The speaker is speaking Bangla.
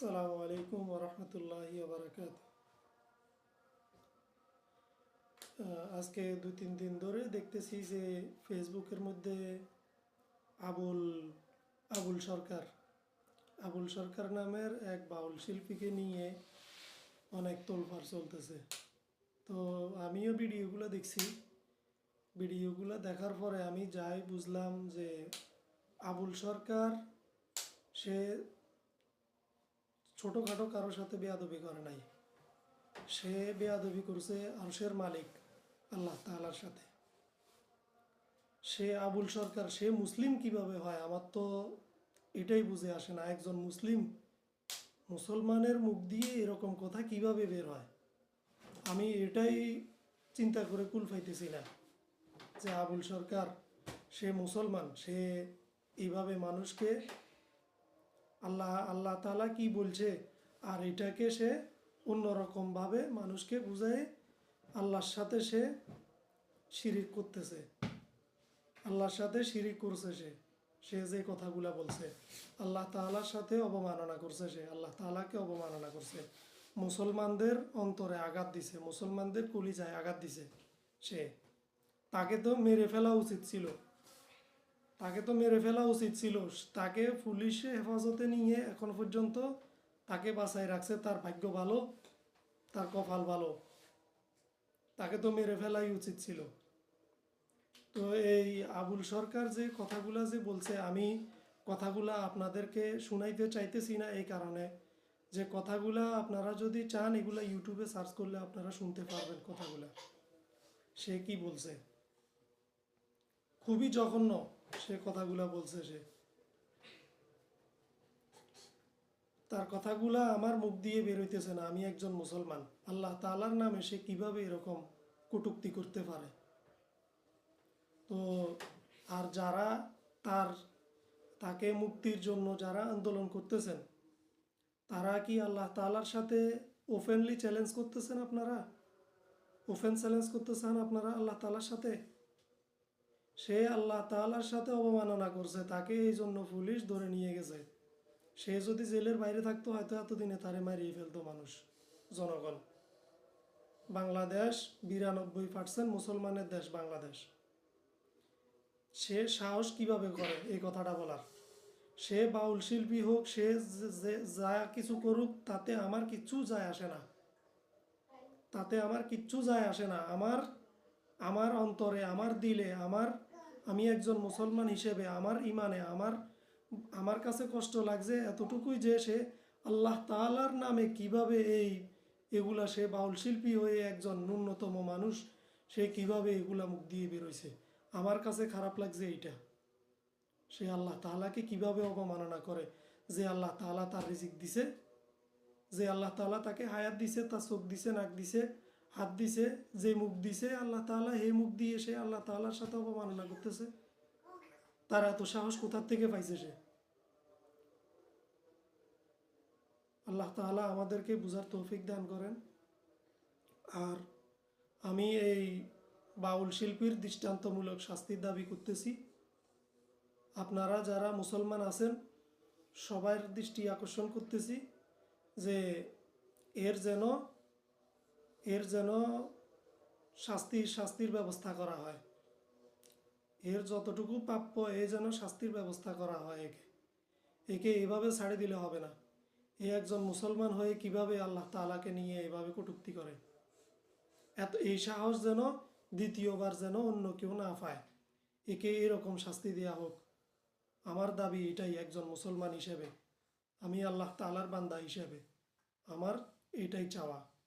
আসসালামু আলাইকুম ওরহমতুল্লাহি বারাকাত আজকে দু তিন দিন ধরে দেখতেছি যে ফেসবুকের মধ্যে আবুল আবুল সরকার আবুল সরকার নামের এক বাউল শিল্পীকে নিয়ে অনেক তোলপাড় চলতেছে। তো আমিও ভিডিওগুলো দেখছি। ভিডিওগুলো দেখার পরে আমি যাই বুঝলাম যে আবুল সরকার, সে ছোটোখাটো কারোর সাথে বেয়াদবি করে নাই। সে বেয়াদবি করছে আরশের মালিক আল্লাহ তাআলার সাথে। সে আবুল সরকার, সে মুসলিম কীভাবে হয়? আমার তো এটাই বুঝে আসে না। একজন মুসলিম মুসলমানের মুখ দিয়ে এরকম কথা কীভাবে বের হয়? আমি এটাই চিন্তা করে কুল পাইতেছি না যে আবুল সরকার, সে মুসলমান, সে এইভাবে মানুষকে আল্লাহ আল্লাহ তালা কি বলছে? আর এটাকে সে অন্যরকমভাবে মানুষকে বুঝায় আল্লাহর সাথে সে শিরিক করতেছে। আল্লাহর সাথে শিরিক করছে সে। সে যে কথাগুলা বলছে, আল্লাহ তাআলার সাথে অবমাননা করছে সে। আল্লাহ তাআলাকে অবমাননা করছে। মুসলমানদের অন্তরে আঘাত দিছে, মুসলমানদের কলিজায় আঘাত দিছে সে। তাকে তো মেরে ফেলা উচিত ছিল। তাকে তো মেরে ফেলা উচিত ছিল। তাকে পুলিশে হেফাজতে নিয়ে এখন পর্যন্ত তাকে বাঁচায় রাখছে, তার ভাগ্য ভালো, তার কপাল ভালো। তাকে তো মেরে ফেলাই উচিত ছিল। তো এই আবুল সরকার যে কথাগুলা যে বলছে, আমি কথাগুলা আপনাদেরকে শুনাইতে চাইতেছি না এই কারণে। যে কথাগুলা আপনারা যদি চান, এগুলা ইউটিউবে সার্চ করলে আপনারা শুনতে পারবেন কথাগুলা। সে কি বলছে? খুবই জঘন্য। সে কথাগুলা বলছে সে। তার কথাগুলা আমার মুখ দিয়ে বেরোইতেছে না, আমি একজন মুসলমান। আল্লাহ তালার নামে সে কীভাবে এরকম কটুক্তি করতে পারে? তো আর যারা তার, তাকে মুক্তির জন্য যারা আন্দোলন করতেছেন, তারা কি আল্লাহ তালার সাথে ওপেনলি চ্যালেঞ্জ করতেছেন আপনারা? ওপেন চ্যালেঞ্জ করতেছেন আপনারা আল্লাহ তালার সাথে? সে আল্লাহ তাআলার সাথে অবমাননা করছে, তাকে এই জন্য পুলিশ ধরে নিয়ে গেছে। সে যদি জেলের বাইরে থাকতো, হয়তো এতদিনে তারে মারিয়ে ফেলতো মানুষ, জনগণ। বাংলাদেশ বিরানব্বই পার্সেন্ট মুসলমানের দেশ বাংলাদেশ। সে সাহস কীভাবে করে, এই কথাটা বলার? সে বাউল শিল্পী হোক, সে যা কিছু করুক, তাতে আমার কিচ্ছু যায় আসে না। তাতে আমার কিচ্ছু যায় আসে না। আমার আমার অন্তরে, আমার দিলে, আমার আমি একজন মুসলমান হিসেবে আমার ইমানে আমার আমার কাছে কষ্ট লাগছে এতটুকুই যে সে আল্লাহ তাআলার নামে কীভাবে এই, এগুলা সে বাউল শিল্পী হয়ে একজন ন্যূনতম মানুষ, সে কীভাবে এগুলা মুখ দিয়ে বেরোইছে? আমার কাছে খারাপ লাগছে এইটা। সে আল্লাহ তালাকে কীভাবে অবমাননা করে? যে আল্লাহ তাআলা তার রিজিক দিছে, যে আল্লাহ তাআলা তাকে হায়াত দিছে, তার চোখ দিছে, নাক দিছে হাত দিছে, যে মুখ দিছে, আল্লাহ তালা এই মুখ দিয়ে সে আল্লাহ তাআলার সাথে অবমাননা করতেছে। তার এত সাহস কোথার থেকে পাইছে সে? আল্লাহ তাআলা আমাদেরকে বুঝার তৌফিক দান করেন। আর আমি এই বাউল শিল্পীর দৃষ্টান্তমূলক শাস্তির দাবি করতেছি। আপনারা যারা মুসলমান আছেন, সবার দৃষ্টি আকর্ষণ করতেছি যে এর যেন এর যেন শাস্তির শাস্তির ব্যবস্থা করা হয়। এর যতটুকু প্রাপ্য, এ যেন শাস্তির ব্যবস্থা করা হয় একে। একে এভাবে ছাড়ে দিলে হবে না। এ একজন মুসলমান হয়ে কীভাবে আল্লাহ তাআলাকে নিয়ে এভাবে কটূক্তি করে? এত, এই সাহস যেন দ্বিতীয়বার যেন অন্য কেউ না পায়। একে এরকম শাস্তি দেয়া হোক। আমার দাবি এটাই একজন মুসলমান হিসেবে। আমি আল্লাহ তাআলার বান্দা হিসেবে। আমার এটাই চাওয়া।